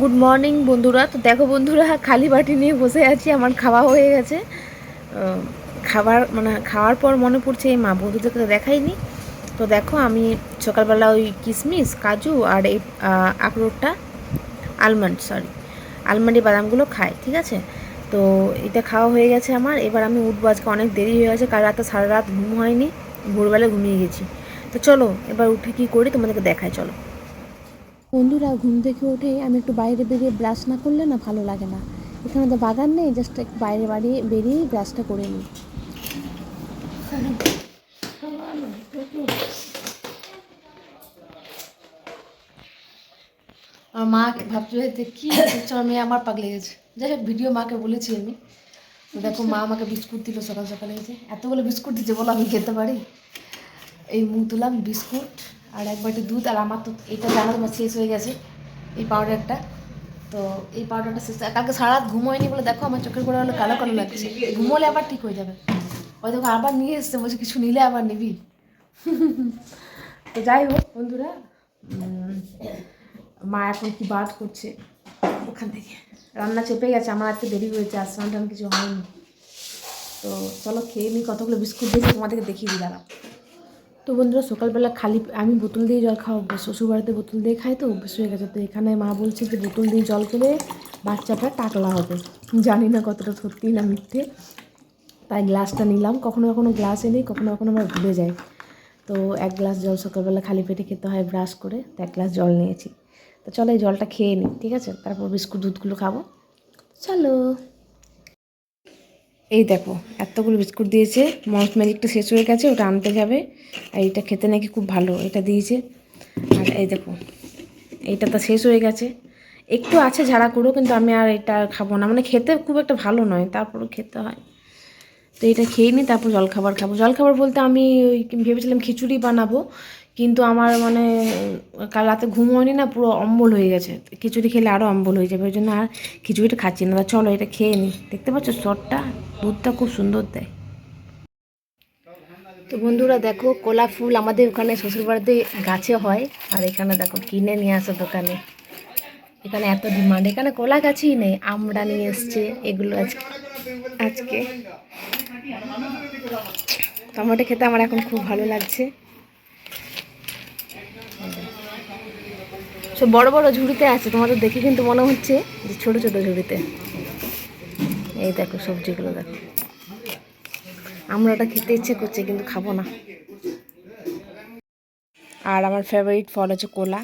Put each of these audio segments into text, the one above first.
Good morning বন্ধুরা। তো দেখো বন্ধুরা, খালি বাটি নিয়ে বসে আছি, আমার খাওয়া হয়ে গেছে। খাবার মানে খাওয়ার পর মনে পড়ছে এই মা বন্ধুদেরকে তো দেখাইনি। তো দেখো, আমি সকালবেলা ওই কিশমিশ কাজু আর এই আখরোটটা আলমন্ড সরি আলমন্ডি বাদামগুলো খাই, ঠিক আছে? তো এটা খাওয়া হয়ে গেছে আমার। এবার আমি উঠবো, আজকে অনেক দেরি হয়ে গেছে, কাল রাতে সারা রাত ঘুম হয়নি, ভোরবেলা ঘুমিয়ে গেছি। তো চলো, এবার উঠে কী করি, তোমাদেরকে দেখায় চলো। বন্ধুরা, ঘুম থেকে উঠে আমি একটু বাইরে বেরিয়ে ব্রাশ না করলে না ভালো লাগে না। এখানে তো বাগান নেই জাস্ট বাইরে বাড়িয়ে বেরিয়ে ব্রাশটা করে নিই। আমার মা ভাবছে যে কি হচ্ছে আমার পাগলে গেছে। যাই হোক ভিডিও মাকে বলেছি আমি। দেখো, মা আমাকে বিস্কুট দিল সকাল সকালে গেছে এতগুলো বিস্কুট দিচ্ছে বলো আমি খেতে পারি? এই মুখ তুলাম বিস্কুট। আর এক বাটি দুধ আর আমার তো এটা জানো তোমার শেষ হয়ে গেছে, এই পাউডারটা তো এই পাউডারটা শেষ কালকে সারা রাত বলে দেখো আমার চোখের গোড়া হলো কালো কালো লাগছে। ঘুমোলে আবার ঠিক হয়ে যাবে। ওই দেখো আবার নিয়ে এসছে, বলছে কিছু নিলে আবার নিবি। তো যাই হোক বন্ধুরা মা এখন কি বাদ করছে ওখান থেকে। রান্না চেপে গেছে, আমার আজকে দেরি হয়েছে আর স্নান কিছু হয়নি। তো চলো খেয়ে নিই কতগুলো বিস্কুট দিয়েছি, তোমাদেরকে দেখিয়ে দিই, দাঁড়াও। তো বন্ধুরা, সকালবেলা খালি আমি বোতল দিয়ে জল খাওয়া অভ্যাস। শ্বশুরবাড়িতে বোতল দিয়ে খাই তো অভ্যাস হয়ে গেছে। তো এখানে মা বলছে যে বোতল দিয়ে জল খেলে বাচ্চাটা টাকলা হবে। জানি না কতটা সত্যি না মিথ্যে। তাই গ্লাসটা নিলাম। কখনো কখনো গ্লাস নিই কখনো কখনো আমার ভুলে যায়। তো এক গ্লাস জল সকালবেলা খালি পেটে খেতে হয় ব্রাশ করে, তো এক গ্লাস জল নিয়েছি। তো চলো এই জলটা খেয়ে নিই, ঠিক আছে? তারপর বিস্কুট, দুধগুলো খাব। চলো। এই দেখো, এতগুলো বিস্কুট দিয়েছে। মস ম্যাজিকটা শেষ হয়ে গেছে, ওটা আনতে যাবে। আর এটা খেতে নাকি খুব ভালো, এটা দিয়েছে। আর এই দেখো, এইটা তো শেষ হয়ে গেছে। একটু আছে ঝাড়া করো, কিন্তু আমি আর এটা খাব না। মানে খেতে খুব একটা ভালো নয়, তারপরও খেতে হয়। তো এটা খেয়ে নিই তারপর জলখাবার খাব। জলখাবার বলতে আমি ওই ভেবেছিলাম খিচুড়ি বানাবো। কিন্তু আমার মানে কাল রাতে ঘুম হয়নি না, পুরো অম্বল হয়ে গেছে। খিচুড়ি খেলে আরও অম্বল হয়ে যাবে, ওই জন্য আর খিচুড়িটা খাচ্ছি না। চলো এটা খেয়ে নিই দেখতে পাচ্ছ সরটা দুধটা খুব সুন্দর দেয়। তো বন্ধুরা দেখো, কলা ফুল আমাদের ওখানে শ্বশুরবাড়িতে গাছে হয়, আর এখানে দেখো কিনে নিয়ে আসে দোকানে। এখানে এত ডিমান্ড, এখানে কলা গাছই নেই, আমরা নিয়ে এসছে এগুলো আজকে। আজকে। টমেটো খেতে আমার এখন খুব ভালো লাগছে। সব বড় বড় ঝুড়িতে আছে, তোমাদের দেখে কিন্তু মনে হচ্ছে যে ছোট ছোট ঝুড়িতে। এই দেখো সবজিগুলো দেখো। আমরা ওটা খেতে ইচ্ছে করছে, কিন্তু খাব না। আর আমার ফেভারিট ফল হচ্ছে কোলা,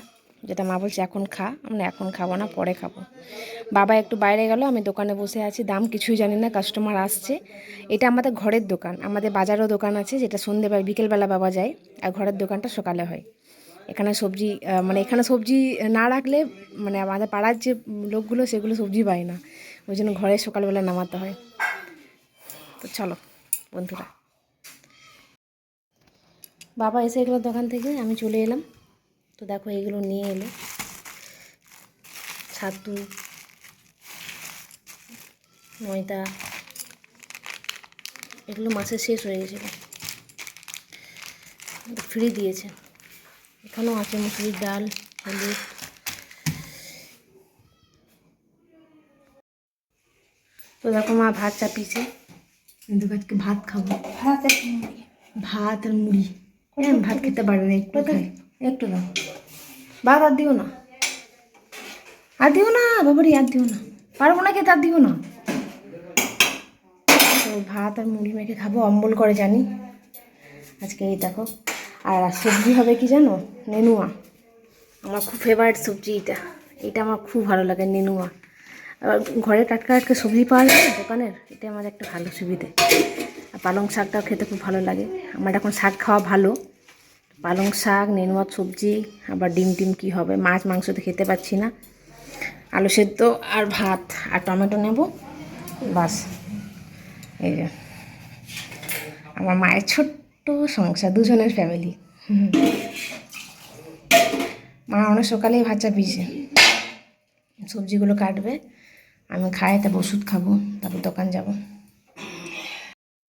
যেটা মা বলছে এখন খা। আমরা এখন খাব না, পরে খাব। বাবা একটু বাইরে গেল, আমি দোকানে বসে আছি, দাম কিছুই জানি না কাস্টমার আসছে। এটা আমাদের ঘরের দোকান, আমাদের বাজারও দোকান আছে, যেটা সন্ধ্যেবেলা বিকেলবেলা বাবা যায়, আর ঘরের দোকানটা সকালে হয়। এখানে সবজি মানে এখানে সবজি না রাখলে মানে আমাদের পাড়ার যে লোকগুলো, সেগুলো সবজি পায় না। ওই জন্য ঘরে সকালবেলা নামাতে হয়। তো চলো, বন্ধুরা। বাবা এসে এগুলো দোকান থেকে, আমি চলে এলাম। তো দেখো, এগুলো নিয়ে এলো। ছাতু, ময়দা, এগুলো মাসের শেষ হয়ে গেছিল। ফ্রি দিয়েছে। এখানেও আছে মুসুরির ডাল হলুদ। তো দেখো মা ভাত চাপিয়েছে। কিন্তু আজকে ভাত খাব। ভাত ভাত আর মুড়ি। হ্যাঁ ভাত খেতে পারে না একটু খাই একটু দাও। ভাত আর দিও না। আর দিও না বাবারি আর দিও না। পারব না খেতে আর দিও না। তো ভাত আর মুড়ি মেখে খাব অম্বল করে জানি। আজকে এই দেখো। আর সবজি হবে কি জানো? নেনুয়া। আমার খুব ফেভারিট সবজি এটা। এটা আমার খুব ভালো লাগে, নেনুয়া। আবার ঘরে টাটকা টাটকা সবজি পাওয়া যায় দোকানের? এটা আমার একটা ভালো সুবিধে। আর পালং শাকটাও খেতে খুব ভালো লাগে। আমার এখন শাক খাওয়া ভালো। পালং শাক, নেনুয়া, সবজি, আবার ডিম টিম কী হবে? মাছ, মাংস তো খেতে পাচ্ছি না। আলু সেদ্ধ আর ভাত আর টমেটো নেব। বাস। এই যে। আমার মায়ের ছোট্ট সংসার, দুজনের ফ্যামিলি মা অনেক সকালেই ভাত চাপিয়েছে। সবজিগুলো কাটবে, আমি খাই, তারপর ওষুধ খাব, তারপর দোকান যাব।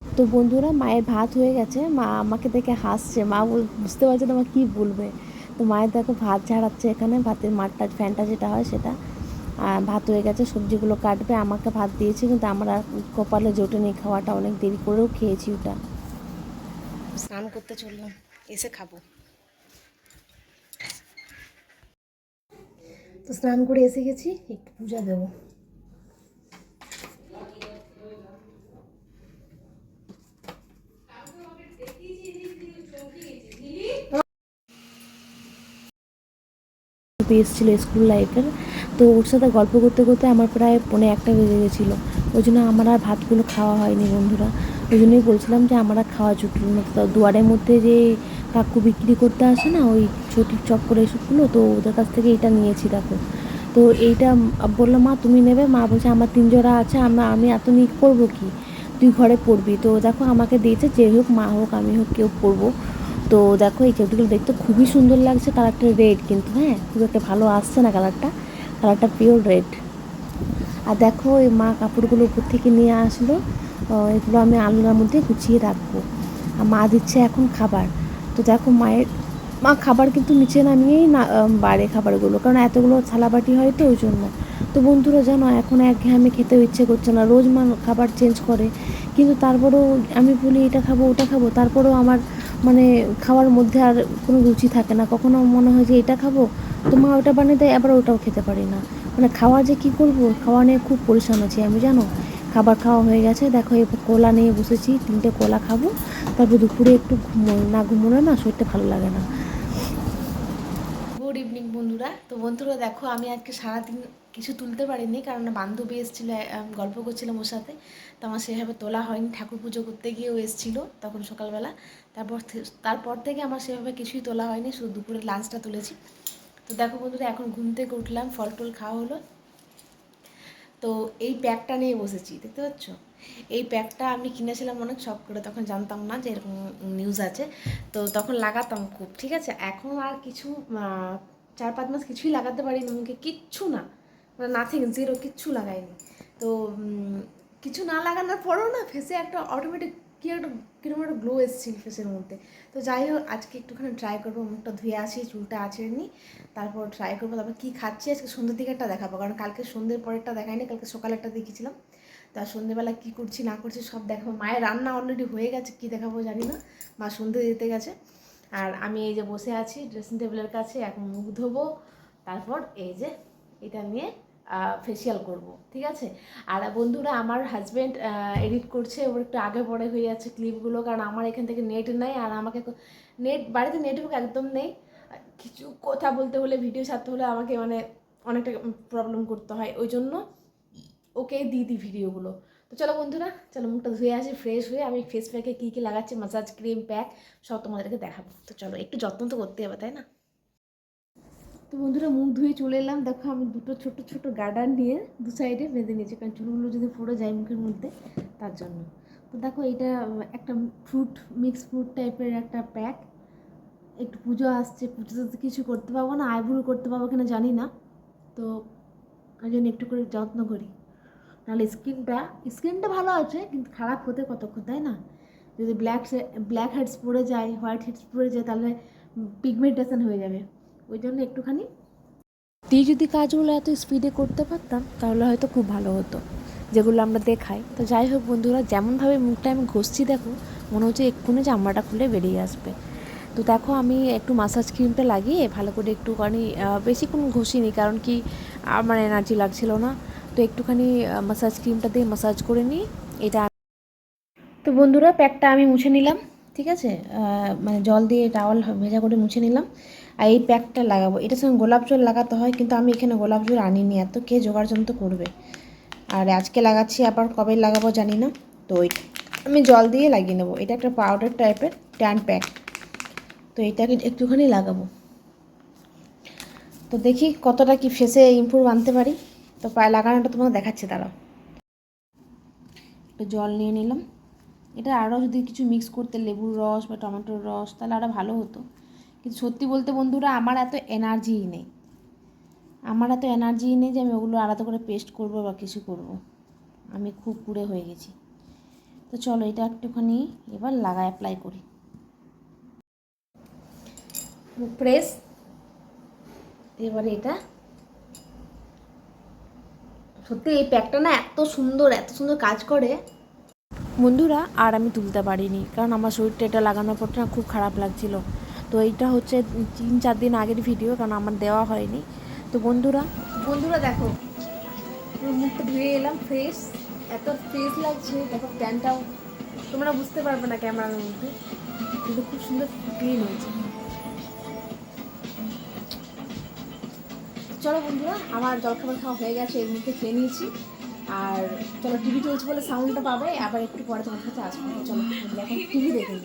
তো বন্ধুরা, মায়ের ভাত হয়ে গেছে। মা আমাকে দেখে হাসছে। মা বুঝতে পারছে না মা কী বলবে। তো মায়ের দেখো ভাত ঝাড়াচ্ছে এখানে, ভাতের মাঠটা, ফ্যানটা যেটা হয় সেটা। ভাত হয়ে গেছে, সবজিগুলো কাটবে। আমাকে ভাত দিয়েছে, কিন্তু আমরা কপালে জোটে নেই, খাওয়াটা অনেক দেরি করেও খেয়েছি ওটা। স্নান করতে চললাম, এসে খাব। তো স্নান করে এসে গেছি, একটু পূজা দেবো। এসেছিল স্কুল লাইফের তো ওর সাথে গল্প করতে করতে আমার প্রায় পৌনে একটা বেজে গেছিল। ওই জন্য আমার আর ভাতগুলো খাওয়া হয়নি বন্ধুরা। ওই জন্যই বলছিলাম যে আমার খাওয়া জুটল না। তো দুয়ারের মধ্যে যে কাকু বিক্রি করতে আসে না, ওই ছুটি চপ করে এসবগুলো তো ওদের কাছ থেকে এটা নিয়েছি দেখো। তো এইটা বললাম মা, তুমি নেবে? মা বলছে, আমার তিন জোড়া আছে, আমরা, আমি এত নিয়ে করব কি? তুই ঘরে পড়বি। তো দেখো আমাকে দিয়েছে, যে হোক, মা হোক, আমি হোক, কেউ পড়ব তো দেখো এই চটিগুলো দেখতে খুবই সুন্দর লাগছে, কালারটা রেড কিন্তু হ্যাঁ? খুব একটা ভালো আসছে না কালারটা কালারটা পিওর রেড আর দেখো এই মা কাপড়গুলো উপর থেকে নিয়ে আসলো। এগুলো আমি আলনার মধ্যে গুছিয়ে রাখব। আর মা দিচ্ছে এখন খাবার। তো দেখো মায়ের, মা খাবার কিন্তু নিচে নামিয়েই না বাড়ে খাবারগুলো। কারণ এতগুলো থালাবাটি হয় তো ওই জন্য। তো বন্ধুরা জানো, এখন একঘেয়েমি খেতে ইচ্ছে করছে না। রোজ মা খাবার চেঞ্জ করে। কিন্তু তারপরেও আমি বলি, এটা খাব, ওটা খাব। তারপরেও আমার মানে খাওয়ার মধ্যে আর কোনো রুচি থাকে না। কখনো মনে হয় যে, এটা খাব? তো মা ওটা বানিয়ে দেয়, আবার ওটাও খেতে পারি না। মানে খাওয়া যে কী করব? খাওয়া নিয়ে খুব পরিশ্রম আছি আমি, জানো? খাবার খাওয়া হয়ে গেছে। দেখো এবার কোলা নিয়ে বসেছি, তিনটে কোলা খাব। তারপর দুপুরে একটু ঘুমো না ঘুমোলে না শরীরটা ভালো লাগে না। গুড ইভিনিং বন্ধুরা। তো বন্ধুরা, দেখো, আমি আজকে সারাদিন কিছু তুলতে পারিনি, কারণ বান্ধবী এসেছিল গল্প করছিলাম ওর সাথে। তো আমার সেভাবে তোলা হয়নি, ঠাকুর পুজো করতে গিয়েও এসেছিল তখন সকালবেলা। তারপর তারপর থেকে আমার সেভাবে কিছুই তোলা হয়নি, শুধু দুপুরে লাঞ্চটা তুলেছি। তো দেখো, বন্ধুরা, এখন ঘুম থেকে উঠলাম ফল টল খাওয়া হলো। তো এই প্যাকটা নিয়ে বসেছি, দেখতে পাচ্ছ? এই প্যাকটা আমি কিনেছিলাম অনেক শখ করে, তখন জানতাম না যে এরকম নিউজ আছে। তো তখন লাগাতাম খুব, ঠিক আছে? এখন আর কিছু চার পাঁচ মাস কিছুই লাগাতে পারিনি, মুখে কিচ্ছু না। মানে নাথিং জিরো কিচ্ছু লাগাইনি। তো কিছু না লাগানোর পরেও না ফেসে একটা অটোমেটিক কী একটা, কীরকম একটা গ্লো এসেছিল ফেসের মধ্যে। তো যাই হোক, আজকে একটুখানি ট্রাই করব, মুখটা ধুয়ে আসি, চুলটা আছড়ে নিই, তারপর ট্রাই করব, তারপর কী খাচ্ছি আজকে সন্ধ্যের দিকেরটা দেখাবো, কারণ কালকে সন্ধ্যের পরেরটা দেখাইনি, কালকে সকালেরটা দেখেছিলাম। তা সন্ধ্যেবেলা কী করছি, না করছি সব দেখাবো। মায়ের রান্না অলরেডি হয়ে গেছে, কী দেখাবো জানি না। মা সন্ধ্যে দিতে গেছে। আর আমি এই যে বসে আছি ড্রেসিং টেবিলের কাছে, এখন মুখ ধোবো, তারপর এই যে এটা নিয়ে ফেসিয়াল করব, ঠিক আছে? আর বন্ধুরা, আমার হাজব্যান্ড এডিট করছে, ওর একটু আগে পরে হয়ে যাচ্ছে ক্লিপগুলো কারণ আমার এখান থেকে নেট নাই, আর আমাকে নেট বাড়িতে নেটওয়ার্ক একদম নেই। কিছু কথা বলতে হলে ভিডিও ছাড়তে হলে আমাকে মানে অনেকটা প্রবলেম করতে হয়, ওই জন্য ওকে দিয়ে দিই ভিডিওগুলো তো চলো বন্ধুরা, চলো মুখটা ধুয়ে আসি ফ্রেশ হয়ে আমি ফেস প্যাকে কী কী লাগাচ্ছি মাসাজ ক্রিম প্যাক সব তোমাদেরকে দেখাবো। তো চলো, একটু যত্ন তো করতে হবে, তাই না? তো বন্ধুরা মুখ ধুয়ে চলে এলাম। দেখো আমি দুটো ছোট ছোট গার্ডার নিয়ে দু সাইডে বেঁধে নিয়েছি, কারণ চুলগুলো যদি পড়ে যায় মুখের মধ্যে, তার জন্য। তো দেখো এটা একটা ফ্রুট মিক্স ফ্রুট টাইপের একটা প্যাক। একটু পুজো আসছে, পুজোতে কিছু করতে পারব না, আইব্রু করতে পারব কিনা জানি না। তো ওই জন্য একটু করে যত্ন করি। নাহলে স্কিনটা স্কিনটা ভালো আছে, কিন্তু খারাপ হতে কতক্ষণ, তাই না? যদি ব্ল্যাক ব্ল্যাক হেডস পড়ে যায়, হোয়াইট হেডস পড়ে যায়, তাহলে পিগমেন্টেশন হয়ে যাবে। ওই জন্য একটুখানি। দিয়ে যদি কাজগুলো এত স্পিডে করতে পারতাম তাহলে হয়তো খুব ভালো হতো যেগুলো আমরা দেখাই। তো যাই হোক বন্ধুরা যেমনভাবে মুখটা আমি ঘষছি দেখো মনে হচ্ছে এক্ষুনি চামড়াটা খুলে বেরিয়ে আসবে। তো দেখো আমি একটু মাসাজ ক্রিমটা লাগিয়ে ভালো করে একটুখানি বেশিক্ষণ ঘষিনি কারণ কি আমার এনার্জি লাগছিল না। তো একটুখানি মাসাজ ক্রিমটা দিয়ে মাসাজ করে নিই এটা তো বন্ধুরা প্যাকটা আমি মুছে নিলাম। ঠিক আছে? মানে জল দিয়ে টাওয়াল ভেজা করে মুছে নিলাম। আর এই প্যাকটা লাগাবো। এটার সঙ্গে গোলাপ জল লাগাতে হয়, কিন্তু আমি এখানে গোলাপ জল আনিনি। এত কে জোগাড় যন্ত্র করবে? আর আজকে লাগাচ্ছি, আবার কবে লাগাবো জানি না। তো ওই আমি জল দিয়ে লাগিয়ে নেব। এটা একটা পাউডার টাইপের ট্যান প্যাক তো এটাকে একটুখানি লাগাবো। তো দেখি কতটা কি ফেসে ইমপ্রুভ আনতে পারি। তো পায়ে লাগানোটা তোমাকে দেখাচ্ছি, দাঁড়াও। একটু জল নিয়ে নিলাম। এটা আরও যদি কিছু মিক্স করতে লেবুর রস বা টমেটোর রস, তাহলে আরও ভালো হতো। কিন্তু সত্যি বলতে বন্ধুরা, আমার এত এনার্জিই নেই। আমার এত এনার্জিই নেই যে আমি ওগুলো আলাদা করে পেস্ট করব বা কিছু করব। আমি খুব কুড়ে হয়ে গেছি। তো চলো এটা একটুখানি এবার লাগা অ্যাপ্লাই করি। প্রেস এবারে এটা সত্যি এই প্যাকটা না এত সুন্দর এত সুন্দর কাজ করে। বন্ধুরা, আর আমি তুলতে পারিনি, কারণ আমার শরীরটা এটা লাগানোর পর না খুব খারাপ লাগছিল। তো এইটা হচ্ছে তিন চার দিন আগের ভিডিও, কারণ আমার দেওয়া হয়নি। তো বন্ধুরা বন্ধুরা দেখো মুখটা ধুয়ে এলাম ফ্রেশ এত ফ্রেশ লাগছে, দেখো প্যান্টটাও তোমরা বুঝতে পারবে না ক্যামেরার মধ্যে। কিন্তু খুব সুন্দর ক্লিন হয়েছে। চলো বন্ধুরা, আমার জলখাবার খাওয়া হয়ে গেছে, এর মধ্যে খেয়ে নিয়েছি। আর চলো টিভি চলছে বলে সাউন্ডটা পাবে, আবার একটু পরে তোমার কাছে আসব। চলো, এখন টিভি দেখে